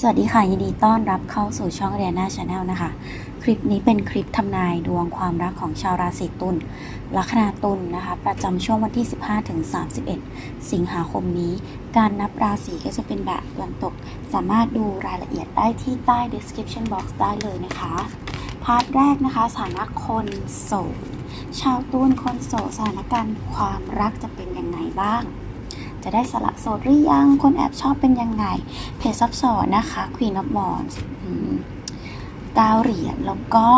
สวัสดีค่ะ ยินดีต้อนรับเข้าสู่ช่องเรียนาชาแนลนะคะ คลิปนี้เป็นคลิปทำนายดวงความรักของชาวราศีตุลลัคนาตุลนะคะ ประจำช่วงวันที่ 15ถึง31 สิงหาคมนี้ การนับราศีก็จะเป็นแบบตะวันตก สามารถดูรายละเอียดได้ที่ใต้ description box ได้เลยนะคะพาร์ทแรกนะคะ สถานะคนโสดชาวตุลคนโสดสถานการณ์ความรักจะเป็นยังไงบ้าง จะได้สละโสดหรือยัง คนแอบชอบเป็นยังไง เพจซับซ้อนนะคะ Queen of Wands อืมเก้าเหรียญแล้วก็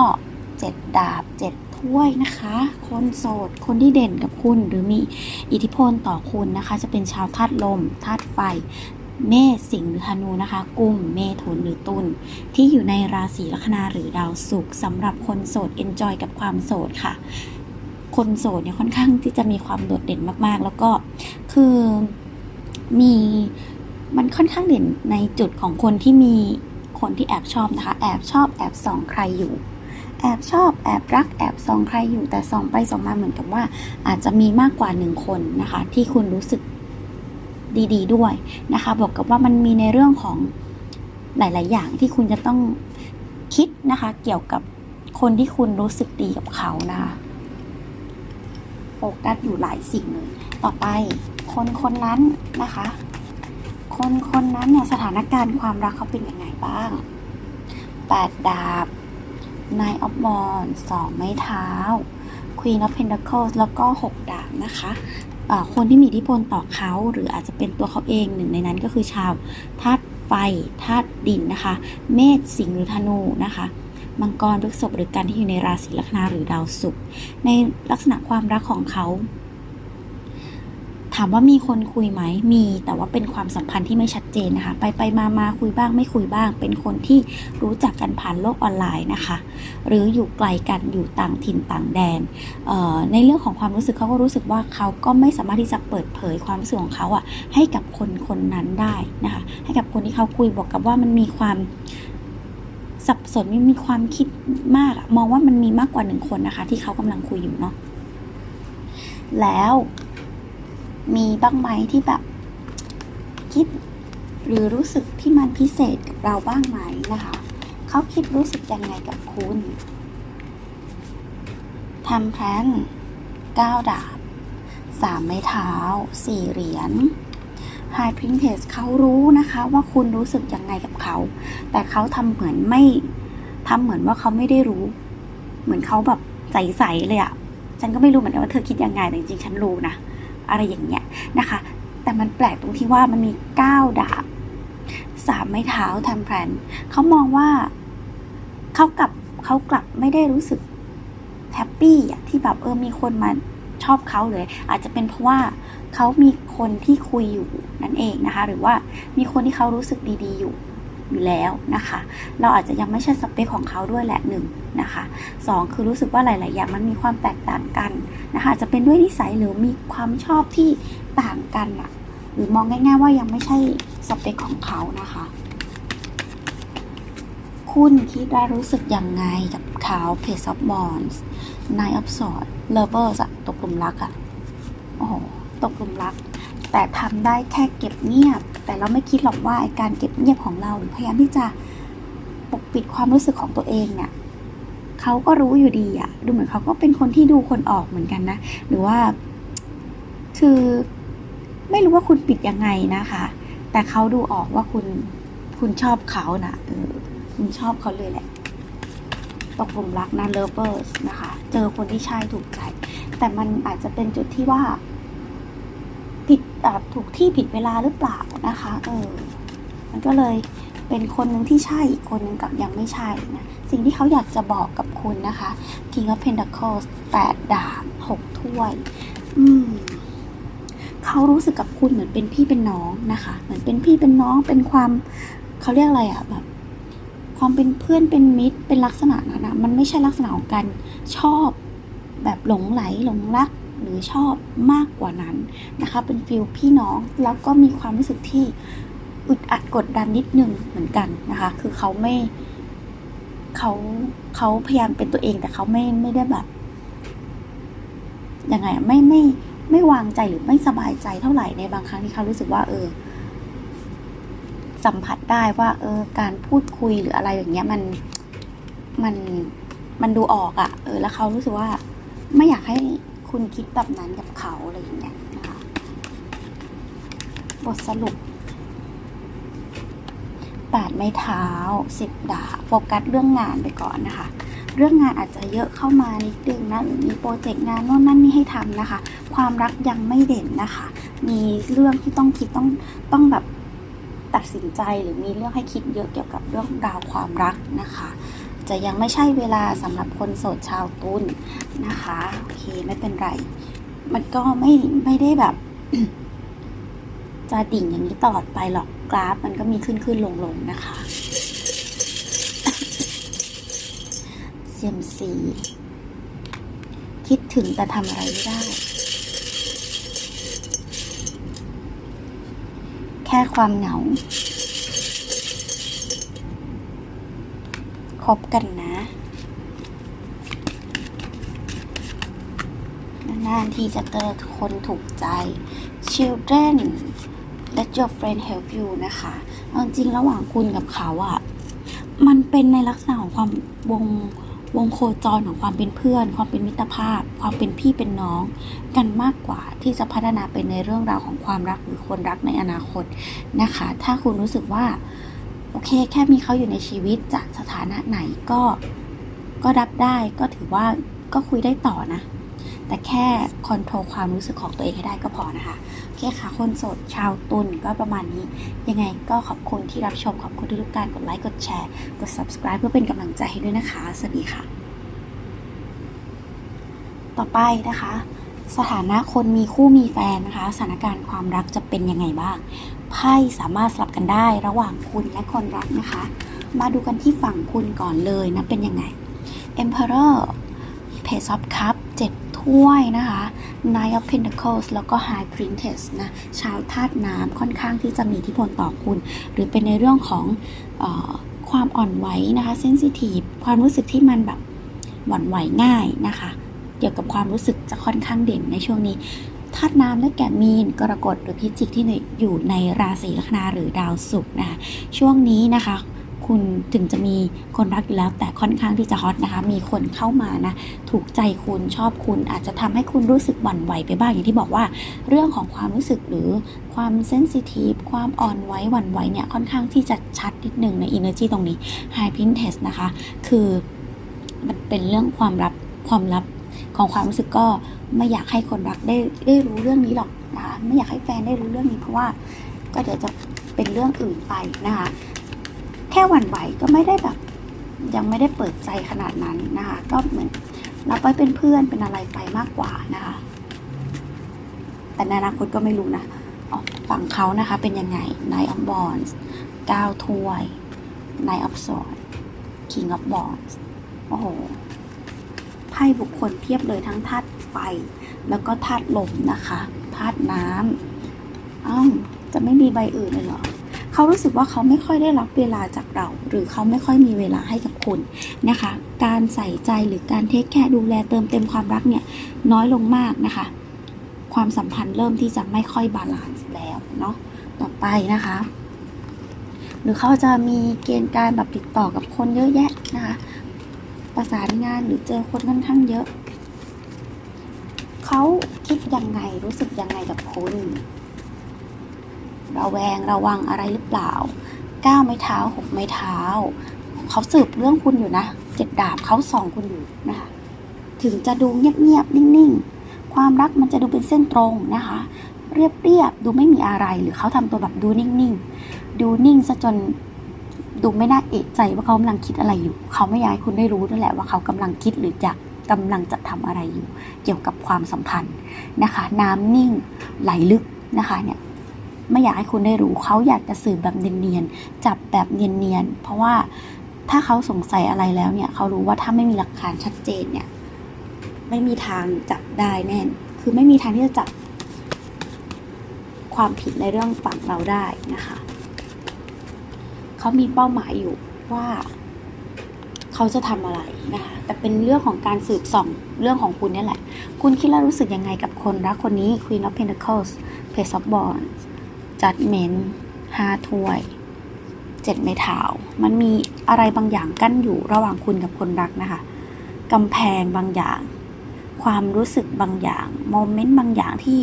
เจ็ดดาบเจ็ดถ้วยนะคะ คนโสด คนที่เด่นกับคุณหรือมีอิทธิพลต่อคุณนะคะ จะเป็นชาวธาตุลมธาตุไฟ เมษสิงห์หรือธนูนะคะ กุมเมถุนหรือตุลที่อยู่ในราศีลัคนาหรือดาวศุกร์สำหรับคนโสด enjoy กับความโสดค่ะ คนโสดเนี่ยค่อนข้างที่จะมีความโดดเด่นมากๆ แล้วก็ คือมีมันค่อนข้างเด่นในจุดของคนที่มีคนที่แอบชอบนะคะ แอบชอบแอบส่องใครอยู่ แอบชอบแอบรักแอบส่องใครอยู่แต่ส่องไปส่องมาเหมือนกับว่า อาจจะมีมากกว่าหนึ่งคนนะคะ ที่คุณรู้สึกดีๆด้วยนะคะบอกกับว่ามันมีในเรื่องของหลาย ๆ อย่างที่คุณจะต้องคิดนะคะ เกี่ยวกับคนที่คุณรู้สึกดีกับเขานะคะโฟกัสอยู่หลายสิ่งเลยต่อไป คนคนนั้นนะคะ คนคนนั้นเนี่ยสถานการณ์ความรักเขาเป็นยังไงบ้างแปดดาบ Nine of Wands สองไม้เท้า Queen of Pentacles แล้วก็หกดาบนะคะคนที่มีอิทธิพลต่อเขาหรืออาจจะเป็นตัวเขาเองหนึ่งในนั้นก็คือชาวธาตุไฟธาตุดินนะคะ เมษสิงห์หรือธนูนะคะมังกรพฤษภหรือการที่อยู่ในราศีลัคนาหรือดาวศุกร์ในลักษณะความรักของเขา ถามว่ามีคนคุยไหมมี แต่ว่าเป็นความสัมพันธ์ที่ไม่ชัดเจนนะคะ ไปไปมามาคุยบ้างไม่คุยบ้าง เป็นคนที่รู้จักกันผ่านโลกออนไลน์นะคะ หรืออยู่ไกลกันอยู่ต่างถิ่นต่างแดน ในเรื่องของความรู้สึกเขาก็รู้สึกว่าเขาก็ไม่สามารถที่จะเปิดเผยความรู้สึกของเขาอะให้กับคนคนนั้นได้นะคะ ให้กับคนที่เขาคุยบอกกับว่ามันมีความสับสนมีมีความคิดมากมองว่ามันมีมากกว่าหนึ่งคนนะคะ ที่เขากำลังคุยอยู่เนาะแล้ว มีบ้างไหมที่แบบ คิดหรือรู้สึกที่มันพิเศษกับเราบ้างไหมนะคะ เขาคิดรู้สึกยังไงกับคุณทำแพลนเก้าดาบสามไม้เท้าสี่เหรียญ High Princess เขารู้นะคะว่าคุณรู้สึกยังไงกับเขา แต่เขาทำเหมือนไม่ทำเหมือนว่าเขาไม่ได้รู้ เหมือนเขาแบบใสๆเลยอะฉันก็ไม่รู้เหมือนกันว่าเธอคิดยังไงแต่จริงๆฉันรู้นะ อะไรอย่างเงี้ยนะคะ แต่มันแปลกตรงที่ว่ามันมีเก้าดาบสามไม้เท้าทำแพลนเขามองว่าเขากลับเขากลับไม่ได้รู้สึกแฮปปี้ที่แบบเออมีคนมาชอบเขาเลย อาจจะเป็นเพราะว่าเขามีคนที่คุยอยู่นั่นเองนะคะ หรือว่ามีคนที่เขารู้สึกดีๆอยู่อยู่แล้วนะคะ เราอาจจะยังไม่ใช่สเปคของเขาด้วยแหละหนึ่งนะคะสองคือรู้สึกว่าหลาย ๆ อย่างมันมีความแตกต่างกัน นะคะจะเป็นด้วยนิสัยหรือมีความชอบที่ต่างกันอะหรือมองง่ายๆว่ายังไม่ใช่สเปคของเขานะคะ คุณคิดได้รู้สึกยังไงกับเขา Page of Wands Nine of Swords Lovers อะตกหลุมรักอะโอ้โหตกหลุมรัก แต่ทำได้แค่เก็บเงียบ แต่เราไม่คิดหรอกว่าการเก็บเงียบของเราหรือพยายามที่จะปกปิดความรู้สึกของตัวเองเนี่ย เขาก็รู้อยู่ดีอะดูเหมือนเขาก็เป็นคนที่ดูคนออกเหมือนกันนะ หรือว่า คือไม่รู้ว่าคุณปิดยังไงนะคะ แต่เขาดูออกว่าคุณคุณชอบเขานะเออคุณชอบเขาเลยแหละตกหลุมรักนะ lovers นะคะ เจอคนที่ใช่ถูกใจ แต่มันอาจจะเป็นจุดที่ว่า ผิดถูกที่ผิดเวลาหรือเปล่านะคะ เออ มันก็เลย เป็นคนหนึ่งที่ใช่อีกคนหนึ่งกับยังไม่ใช่นะสิ่งที่เขาอยากจะบอกกับคุณนะคะ King of Pentacles แปดดาบหกถ้วย อืมเขารู้สึกกับคุณเหมือนเป็นพี่เป็นน้องนะคะ เหมือนเป็นพี่เป็นน้องเป็นความเขาเรียกอะไรอะแบบความเป็นเพื่อนเป็นมิตรเป็นลักษณะนั้นนะมันไม่ใช่ลักษณะของการชอบแบบหลงไหลหลงรักหรือชอบมากกว่านั้นนะคะ เป็นฟิลพี่น้องแล้วก็มีความรู้สึกที่ อึดอัดกดดันนิดนึงเหมือนกันนะคะ คือเขาไม่เขาเขาพยายามเป็นตัวเองแต่เขาไม่ไม่ได้แบบยังไงไม่ไม่ไม่วางใจหรือไม่สบายใจเท่าไหร่ในบางครั้งที่เขารู้สึกว่า เออ สัมผัสได้ว่า เออ การพูดคุยหรืออะไรอย่างเงี้ยมันมันมันดูออกอะ่ะ เออ แล้วเขารู้สึกว่า ไม่อยากให้คุณคิดแบบนั้นกับเขาอะไรอย่างเงี้ยนะคะบทสรุป แปดไม้เท้าสิบดาบโฟกัสเรื่องงานไปก่อนนะคะ เรื่องงานอาจจะเยอะเข้ามานิดนึงนะหรือมีโปรเจกต์งานโน่นนั่นนี่ให้ทำนะคะ ความรักยังไม่เด่นนะคะ มีเรื่องที่ต้องคิดต้องต้องแบบตัดสินใจหรือมีเรื่องให้คิดเยอะเกี่ยวกับเรื่องราวความรักนะคะ จะยังไม่ใช่เวลาสำหรับคนโสดชาวตุลนะคะโอเคไม่เป็นไร มันก็ไม่ไม่ได้แบบ จะดิ่งอย่างนี้ตลอดไปหรอกกราฟมันก็มีขึ้นขึ้นลงลงนะคะเซียมซีคิดถึงแต่ทำอะไรไม่ได้ แค่ความเหงาคบกันนะนานๆที่จะเจอคนถูกใจ children let your friend help you นะคะเอาจริงระหว่างคุณกับเขาอะมันเป็นในลักษณะของความวงวงโคจรของความเป็นเพื่อน ความเป็นมิตรภาพ ความเป็นพี่เป็นน้อง กันมากกว่าที่จะพัฒนาเป็นในเรื่องราวของความรักหรือคนรักในอนาคตนะคะ ถ้าคุณรู้สึกว่า โอเค แค่มีเขาอยู่ในชีวิตจากสถานะไหนก็ก็รับได้ก็ถือว่าก็คุยได้ต่อนะ แต่แค่คอนโทรลความรู้สึกของตัวเองให้ได้ก็พอนะคะ โอเคค่ะ คนโสดชาวตุลก็ประมาณนี้ ยังไงก็ขอบคุณที่รับชม ขอบคุณทุกๆการกดไลค์ กดแชร์ กด subscribe เพื่อเป็นกำลังใจให้ด้วยนะคะ สวัสดีค่ะ ต่อไปนะคะ สถานะคนมีคู่มีแฟนนะคะ สถานการณ์ความรักจะเป็นยังไงบ้าง ไพ่สามารถสลับกันได้ระหว่างคุณและคนรักนะคะ มาดูกันที่ฝั่งคุณก่อนเลยนะเป็นยังไง Emperor Page of Cups ถ้วยนะคะ Nine of Pentacles แล้วก็ High Princess นะชาวธาตุน้ำค่อนข้างที่จะมีอิทธิพลต่อคุณ หรือเป็นในเรื่องของออความอ่อนไหวนะคะ Sensitive ความรู้สึกที่มันแบบหวั่นไหวง่ายนะคะ เกี่ยวกับความรู้สึกจะค่อนข้างเด่นในช่วงนี้ธาตุน้ำและแก่มีนกรกฎหรือพิจิกที่อยู่ในราศีลัคนาหรือดาวศุกร์นะคะช่วงนี้นะคะ คุณถึงจะมีคนรักอยู่แล้ว แต่ค่อนข้างที่จะฮอตนะคะ มีคนเข้ามานะ ถูกใจคุณชอบคุณ อาจจะทำให้คุณรู้สึกหวั่นไหวไปบ้างอย่างที่บอกว่า เรื่องของความรู้สึกหรือความเซนซิทีฟความอ่อนไหวหวั่นไหวเนี่ยค่อนข้างที่จะชัดนิดหนึ่งใน Energy ตรงนี้ High Princess นะคะ คือมันเป็นเรื่องความลับความลับของความรู้สึกก็ไม่อยากให้คนรักได้ได้รู้เรื่องนี้หรอกนะคะไม่อยากให้แฟนได้รู้เรื่องนี้เพราะว่าก็เดี๋ยวจะเป็นเรื่องอื่นไปนะคะ แค่หวั่นไหวก็ไม่ได้แบบ ยังไม่ได้เปิดใจขนาดนั้นนะคะ ก็เหมือนรับไว้เป็นเพื่อนเป็นอะไรไปมากกว่านะคะ แต่ในอนาคตก็ไม่รู้นะออกฝั่งเขานะคะเป็นยังไง Nine of Wands 9ถ้วย Nine of Swords King of Wands โอ้โหไพ่บุคคลเพียบเลยทั้งธาตุไฟ แล้วก็ธาตุลมนะคะธาตุน้ำอ้าวจะไม่มีใบอื่นเลยเหรอ เขารู้สึกว่าเขาไม่ค่อยได้รับเวลาจากเรา หรือเขาไม่ค่อยมีเวลาให้กับคุณนะคะ การใส่ใจหรือการเทคแคร์ดูแลเติมเต็มความรักเนี่ยน้อยลงมากนะคะ ความสัมพันธ์เริ่มที่จะไม่ค่อยบาลานซ์แล้วเนาะต่อไปนะคะ หรือเขาจะมีเกณฑ์การแบบติดต่อกับคนเยอะแยะนะคะประสานงานหรือเจอคนค่อนข้างเยอะ เขาคิดยังไงรู้สึกยังไงกับคุณ ระแวงระวังอะไรหรือเปล่าก้าวไม้เท้าหกไม้เท้า เขาสืบเรื่องคุณอยู่นะเจ็ดดาบเขาส่องคุณอยู่นะคะ ถึงจะดูเงียบๆนิ่งๆ ความรักมันจะดูเป็นเส้นตรงนะคะ เรียบๆดูไม่มีอะไรหรือเขาทำตัวแบบดูนิ่งๆ ดูนิ่งซะจนดูไม่น่าเอะใจว่าเขากำลังคิดอะไรอยู่ เขาไม่อยากให้คุณได้รู้นั่นแหละว่าเขากำลังคิดหรือจะกำลังจะทำอะไรอยู่ เกี่ยวกับความสัมพันธ์นะคะ น้ำนิ่งไหลลึกนะคะเนี่ย ไม่อยากให้คุณได้รู้เขาอยากจะสืบแบบเนียนๆจับแบบเนียนๆเพราะว่าถ้าเขาสงสัยอะไรแล้วเนี่ยเขารู้ว่าถ้าไม่มีหลักฐานชัดเจนเนี่ย ไม่มีทางจับได้แน่น คือไม่มีทางที่จะจับความผิดในเรื่องฝั่งเราได้นะคะเขามีเป้าหมายอยู่ว่าเขาจะทำอะไรนะคะแต่เป็นเรื่องของการสืบส่องเรื่องของคุณนี่แหละ คุณคิดแล้วรู้สึกยังไงกับคนรักคนนี้ Queen of Pentacles Page of Wands Judgment ห้าถ้วยเจ็ดไม้เท้ามันมีอะไรบางอย่างกั้นอยู่ระหว่างคุณกับคนรักนะคะกำแพงบางอย่าง ความรู้สึกบางอย่างโมเมนต์บางอย่างที่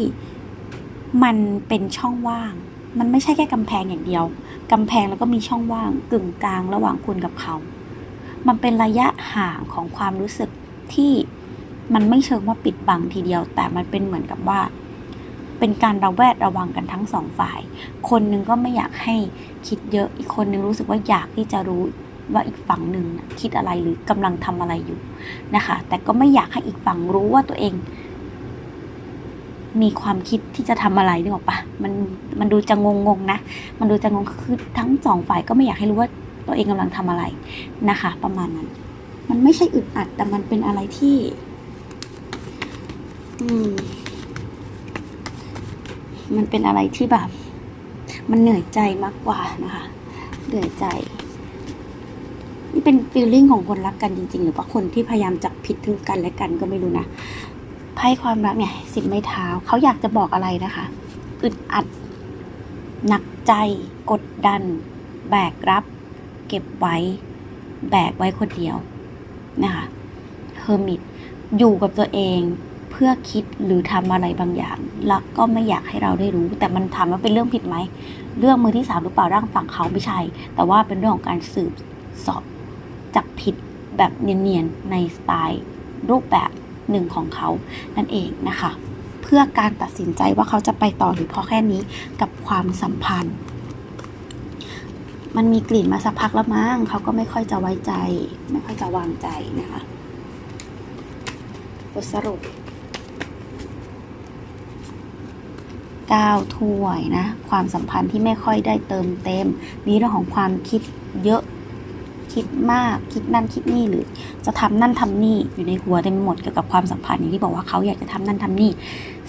มันเป็นช่องว่าง มันไม่ใช่แค่กำแพงอย่างเดียวกำแพงแล้วก็มีช่องว่างกึ่งกลางระหว่างคุณกับเขา มันเป็นระยะห่างของความรู้สึกที่มันไม่เชิงว่าปิดบังทีเดียว แต่มันเป็นเหมือนกับว่า เป็นการระแวดระวังกันทั้งสองฝ่าย คนหนึงก็ไม่อยากให้คิดเยอะอีกคนนึงรู้สึกว่าอยากที่จะรู้ว่าอีกฝั่งหนึ่งคิดอะไรหรือกำลังทำอะไรอยู่นะคะ แต่ก็ไม่อยากให้อีกฝั่งรู้ว่าตัวเอง มีความคิดที่จะทำอะไรนึกออกปะมันมันดูจะงงงๆนะ มันดูจะงงคือทั้งสองฝ่ายก็ไม่อยากให้รู้ว่าตัวเองกำลังทำอะไรนะคะ ประมาณนั้น มันไม่ใช่อึดอัดแต่มันเป็นอะไรที่ อืม มันเป็นอะไรที่แบบ มันเหนื่อยใจมากกว่านะคะ เหนื่อยใจ นี่เป็นฟีลลิ่งของคนรักกันจริง ๆ หรือว่าคนที่พยายามจับผิดถึงกันและกันก็ไม่รู้นะไพ่ความรักเนี่ยสิบไม้เท้าเขาอยากจะบอกอะไรนะคะอึดอัด หนักใจ กดดัน แบกรับ เก็บไว้ แบกไว้คนเดียวนะคะเฮอร์มิตอยู่กับตัวเอง เพื่อคิดหรือทำอะไรบางอย่างแล้วก็ไม่อยากให้เราได้รู้ แต่มันถามว่าเป็นเรื่องผิดไหม เรื่องมือที่สามหรือเปล่าร่างฝั่งเขาไม่ใช่ แต่ว่าเป็นเรื่องของการสืบสอบจับผิดแบบเนียนๆในสไตล์รูปแบบหนึ่งของเขานั่นเองนะคะ เพื่อการตัดสินใจว่าเขาจะไปต่อหรือพอแค่นี้กับความสัมพันธ์ มันมีกลิ่นมาสักพักแล้วมั้งเขาก็ไม่ค่อยจะไว้ใจ ไม่ค่อยจะวางใจนะคะบทสรุป ก้าวถ้วยนะ ความสัมพันธ์ที่ไม่ค่อยได้เติมเต็มมีเรื่องของความคิดเยอะคิดมากคิดนั่นคิดนี่หรือ จะทำนั่นทำนี่อยู่ในหัวเต็มหมดเกี่ยวกับความสัมพันธ์อย่างที่บอกว่าเขาอยากจะทำนั่นทำนี่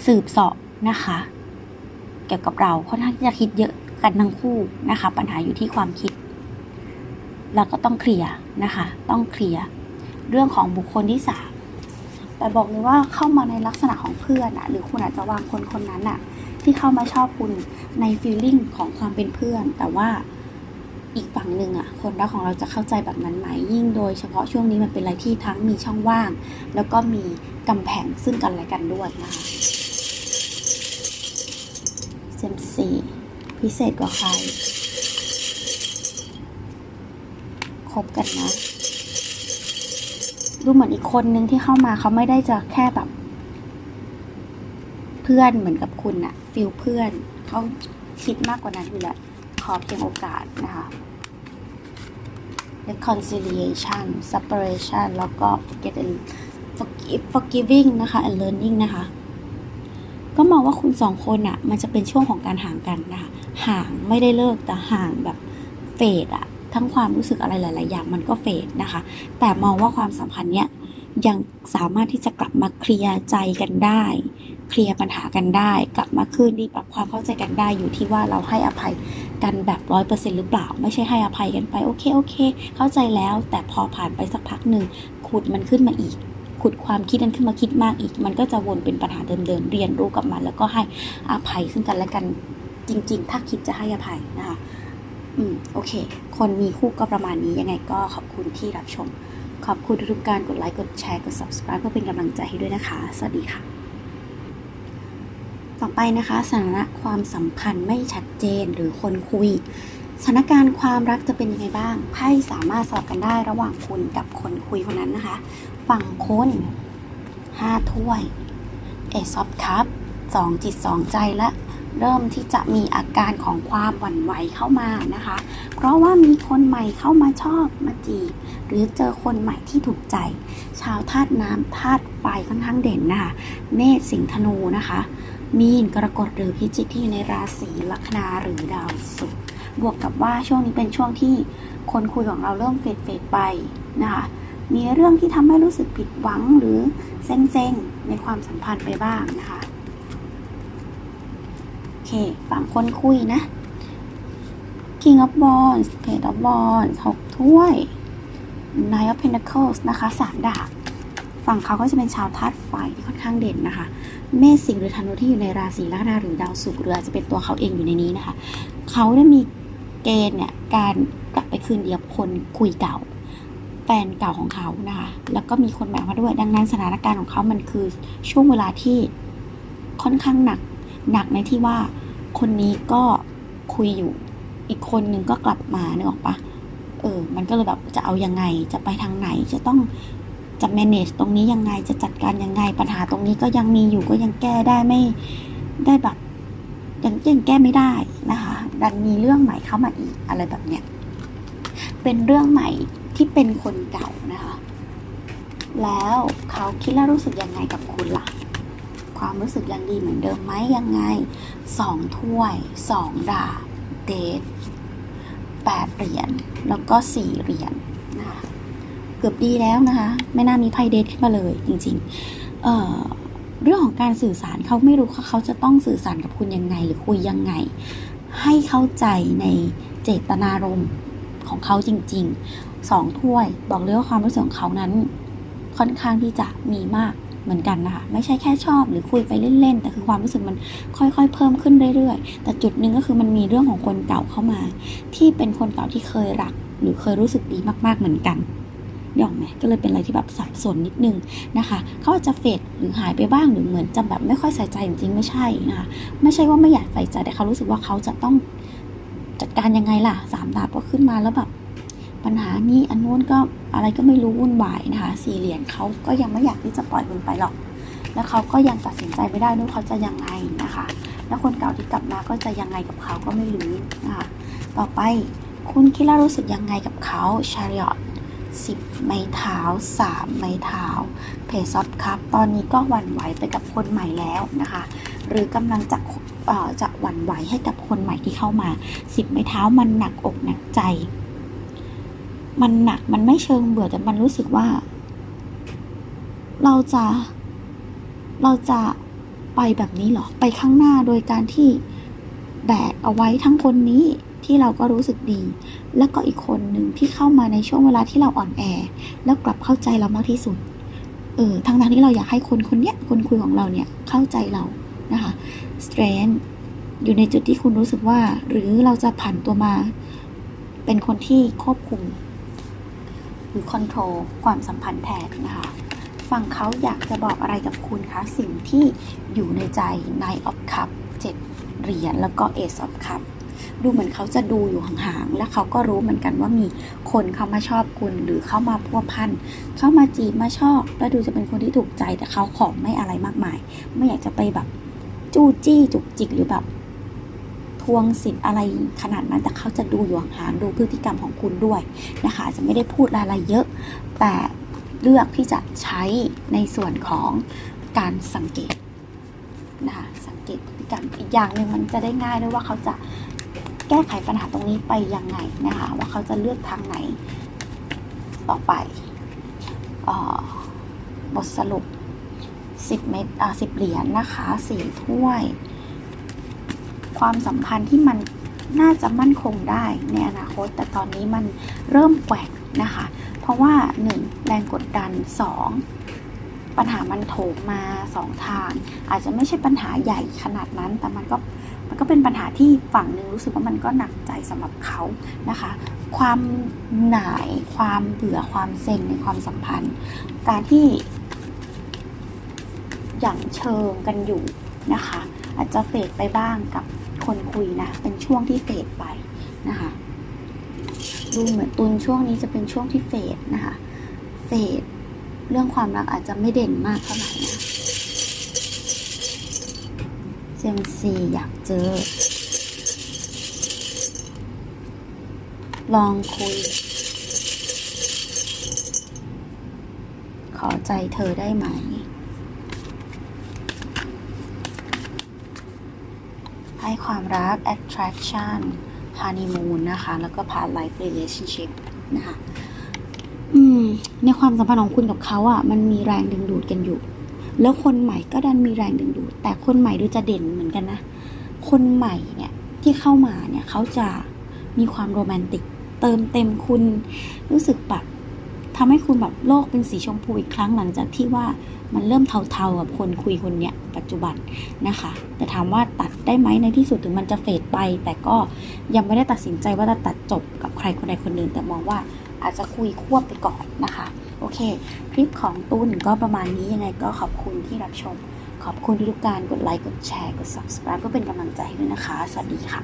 สืบเสอบนะคะ เกี่ยวกับเราค่อนข้างที่จะคิดเยอะกันทั้งคู่นะคะ ปัญหาอยู่ที่ความคิด แล้วก็ต้องเคลียร์นะคะ ต้องเคลียร์เรื่องของบุคคลที่สามแต่บอกเลยว่าเข้ามาในลักษณะของเพื่อนอะหรือคุณอาจจะวางคนคนนั้นอะ ที่เข้ามาชอบคุณในฟีลลิ่งของความเป็นเพื่อน แต่ว่าอีกฝั่งหนึ่งอะคนรักของเราจะเข้าใจแบบนั้นไหมยิ่งโดยเฉพาะช่วงนี้มันเป็นอะไรที่ทั้งมีช่องว่าง แล้วก็มีกำแพงซึ่งกันและกันด้วยนะคะเซมซีพิเศษกว่าใครคบกันนะ ดูเหมือนอีกคนนึงที่เข้ามาเขาไม่ได้จะแค่แบบ พื่อนเหมือนกับคุณอะฟิลเพื่อนเขาคิดมากกว่านั้นอยู่แหละขอเพียงโอกาสนะคะ reconciliation separation แล้วก็ forget and forgive forgiving นะคะ and learning นะคะ ก็มองว่าคุณสองคนอะมันจะเป็นช่วงของการห่างกันนะคะ ห่างไม่ได้เลิกแต่ห่างแบบเฟดอะทั้งความรู้สึกอะไรหลาย ๆ อย่างมันก็เฟดนะคะ แต่มองว่าความสัมพันธ์เนี้ยยังสามารถที่จะกลับมาเคลียร์ใจกันได้ เคลียร์ปัญหากันได้ กลับมาคืนดีปรับความเข้าใจกันได้อยู่ที่ว่าเราให้อภัยกันแบบร้อยเปอร์เซ็นหรือเปล่า ไม่ใช่ให้อภัยกันไปโอเคโอเค เข้าใจแล้ว แต่พอผ่านไปสักพักหนึ่งขุดมันขึ้นมาอีกขุดความคิดนั้นขึ้นมาคิดมากอีก มันก็จะวนเป็นปัญหาเดิมๆเรียนรู้กับมัน แล้วก็ให้อภัยซึ่งกันและกันจริง ๆ ถ้าคิดจะให้อภัยนะคะอืมโอเค คนมีคู่ก็ประมาณนี้ยังไงก็ขอบคุณที่รับชม ขอบคุณทุกการกดไลค์กดแชร์กด subscribe เพื่อเป็นกำลังใจให้ด้วยนะคะ สวัสดีค่ะ ต่อไปนะคะสถานะความสัมพันธ์ไม่ชัดเจนหรือคนคุยสถานการณ์ความรักจะเป็นยังไงบ้างไพ่สามารถสลับกันได้ระหว่างคุณกับคนคุยคนนั้นนะคะ ฝั่งคนห้าถ้วยเอซอฟคัพสองจิตสองใจและเริ่มที่จะมีอาการของความหวั่นไหวเข้ามานะคะ เพราะว่ามีคนใหม่เข้ามาชอบมาจีบ หรือเจอคนใหม่ที่ถูกใจ ชาวธาตุน้ำธาตุไฟค่อนข้างเด่นนะคะเมษสิงห์ธนูนะคะ มีนกรกฎหรือพิจิกที่อยู่ในราศีลัคนาหรือดาวศุกร์บวกกับว่าช่วงนี้เป็นช่วงที่คนคุยของเราเริ่มเฟดเฟดไปนะคะมีเรื่องที่ทำให้รู้สึกผิดหวังหรือเซ็งๆในความสัมพันธ์ไปบ้างนะคะโอเคฝั่งคนคุยนะ King of Wands Page of Wands หกถ้วย Nine of Pentacles นะคะสามดาบ ฝั่งเขาก็จะเป็นชาวธาตุไฟที่ค่อนข้างเด่นนะคะ เมษสิงห์หรือธนูที่อยู่ในราศีลัคนาหรือดาวศุกร์หรืออาจจะเป็นตัวเขาเองอยู่ในนี้นะคะ เขาได้มีเกณฑ์เนี่ยการกลับไปคืนเดียวคนคุยเก่า แฟนเก่าของเขานะคะ แล้วก็มีคนใหม่มาด้วย ดังนั้นสถานการณ์ของเขามันคือช่วงเวลาที่ค่อนข้างหนัก หนักในที่ว่าคนนี้ก็คุยอยู่ อีกคนนึงก็กลับมาเนกออกปะเออ มันก็เลยแบบจะเอายังไง จะไปทางไหน จะต้อง จะ manage ตรงนี้ยังไงจะจัดการยังไง ปัญหาตรงนี้ก็ยังมีอยู่ก็ยังแก้ได้ไม่ได้แบบยังยังแก้ไม่ได้นะคะ ดันมีเรื่องใหม่เข้ามาอีกอะไรแบบเนี้ยเป็นเรื่องใหม่ที่เป็นคนเก่านะคะ แล้วเขาคิดและรู้สึกยังไงกับคุณล่ะ ความรู้สึกยังดีเหมือนเดิมไหมยังไงสองถ้วยสองดาบเดทแปดเหรียญแล้วก็สี่เหรียญนะคะ เกือบดีแล้วนะคะ ไม่น่ามีไพ่เดทขึ้นมาเลยจริงๆเอ่อเรื่องของการสื่อสารเขาไม่รู้ว่าเขาจะต้องสื่อสารกับคุณยังไง หรือคุยยังไง ให้เข้าใจในเจตนารมณ์ของเขาจริงๆสองถ้วย บอกเลยว่าความรู้สึกของเขานั้น ค่อนข้างที่จะมีมากเหมือนกันนะคะไม่ใช่แค่ชอบหรือคุยไปเล่นๆ แต่คือความรู้สึกมันค่อยๆ เพิ่มขึ้นเรื่อยๆ แต่จุดหนึ่งก็คือมันมีเรื่องของคนเก่าเข้ามา ที่เป็นคนเก่าที่เคยรัก หรือเคยรู้สึกดีมากๆเหมือนกัน เดี๋ยวไหมก็เลยเป็นอะไรที่แบบสับสนนิดนึงนะคะเขาอาจจะเฟดหรือหายไปบ้างหรือเหมือนจะแบบไม่ค่อยใส่ใจจริงๆไม่ใช่นะคะไม่ใช่ว่าไม่อยากใส่ใจแต่เขารู้สึกว่าเขาจะต้องจัดการยังไงล่ะสามดาบก็ขึ้นมาแล้วแบบปัญหานี้อันนู้นก็อะไรก็ไม่รู้วุ่นวายนะคะสี่เหรียญเขาก็ยังไม่อยากที่จะปล่อยคุณไปหรอก แล้วเขาก็ยังตัดสินใจไม่ได้ด้วยเขาจะยังไงนะคะ แล้วคนเก่าที่กลับมาก็จะยังไงกับเขาก็ไม่รู้นะคะต่อไปคุณคิดแล้วรู้สึกยังไงกับเขาชาริอต สิบไม้เท้าสามไม้เท้า เพซอฟครับ ตอนนี้ก็หวั่นไหวไปกับคนใหม่แล้วนะคะ หรือกำลังจะจะหวั่นไหวให้กับคนใหม่ที่เข้ามาสิบไม้เท้ามันหนักอกหนักใจ มันหนักมันไม่เชิงเบื่อแต่มันรู้สึกว่า เราจะเราจะไปแบบนี้เหรอ ไปข้างหน้าโดยการที่แบกเอาไว้ทั้งคนนี้ที่เราก็รู้สึกดี แล้วก็อีกคนหนึ่งที่เข้ามาในช่วงเวลาที่เราอ่อนแอ แล้วกลับเข้าใจเรามากที่สุด เออทั้งทที่เราอยากให้คนคนเนี้ยคนคุยของเราเนี่ยเข้าใจเรานะคะ strength อยู่ในจุดที่คุณรู้สึกว่า หรือเราจะผันตัวมา เป็นคนที่ควบคุม หรือ control ความสัมพันธ์แทนนะคะ ฝั่งเขาอยากจะบอกอะไรกับคุณคะ สิ่งที่อยู่ในใจ Nine of Cup 7เหรียญแล้วก็ Ace of Cup ดูเหมือนเขาจะดูอยู่ห่างๆ และเขาก็รู้เหมือนกันว่ามีคนเขามาชอบคุณหรือเข้ามาพัวพันเข้ามาจีบมาชอบ และดูจะเป็นคนที่ถูกใจแต่เขาของไม่อะไรมากมาย ไม่อยากจะไปแบบจู้จี้จุกจิกหรือแบบทวงสิทธิ์อะไรขนาดนั้นแต่เขาจะดูอยู่ห่างๆดูพฤติกรรมของคุณด้วยนะคะจจะไม่ได้พูดอะไรเยอะ แต่เลือกที่จะใช้ในส่วนของการสังเกตนะคะสังเกตพฤติกรรมอีกอย่างหนึ่งมันจะได้ง่ายด้วยว่าเขาจะ แก้ไขปัญหาตรงนี้ไปยังไงนะคะ ว่าเขาจะเลือกทางไหนต่อไปออบทสรุป 10 เม็ดอ่า10เหรียญนะคะ4ถ้วย ความสัมพันธ์ที่มันน่าจะมั่นคงได้ในอนาคต แต่ตอนนี้มันเริ่มแกว่งนะคะ เพราะว่า 1. แรงกดดัน 2. ปัญหามันโถมมา 2 ทาง อาจจะไม่ใช่ปัญหาใหญ่ขนาดนั้น แต่มันก็ ก็เป็นปัญหาที่ฝั่งหนึ่งรู้สึกว่ามันก็หนักใจสำหรับเขานะคะ ความหน่ายความเบื่อความเซ็งในความสัมพันธ์ การที่อย่างเชิงกันอยู่นะคะ อาจจะเฟดไปบ้างกับคนคุยนะเป็นช่วงที่เฟดไปนะคะดูเหมือนตุนช่วงนี้จะเป็นช่วงที่เฟดนะคะ เฟดเรื่องความรักอาจจะไม่เด่นมากเท่าไหร่นะ ซมซีอยากเจอ ลองคุย ขอใจเธอได้ไหม ให้ความรัก attraction honeymoon นะคะ แล้วก็ past life relationship นะคะ อืม ในความสัมพันธ์ของคุณกับเขาอะ่ะ มันมีแรงดึงดูดกันอยู่ แล้วคนใหม่ก็ดันมีแรงดึงดูดแต่คนใหม่ดูจะเด่นเหมือนกันนะ คนใหม่เนี่ยที่เข้ามาเนี่ยเขาจะมีความโรแมนติก เติมเต็มคุณรู้สึกแบบทำให้คุณแบบโลกเป็นสีชมพูอีกครั้งหลังจากที่ว่ามันเริ่มเทาๆกับคนคุยคนเนี้ยปัจจุบันนะคะ แต่ถามว่าตัดได้ไหมในที่สุดถึงมันจะเฟดไป แต่ก็ยังไม่ได้ตัดสินใจว่าจะตัดจบกับใครคนใดคนหนึ่งแต่มองว่าอาจจะคุยควบไปก่อนนะคะ อเค คลิปของตุ้นก็ประมาณนี้ยังไงก็ขอบคุณที่รับชม ขอบคุณทุกการกดไลค์กดแชร์กด subscribe ก็เป็นกำลังใจให้ด้วยนะคะ สวัสดีค่ะ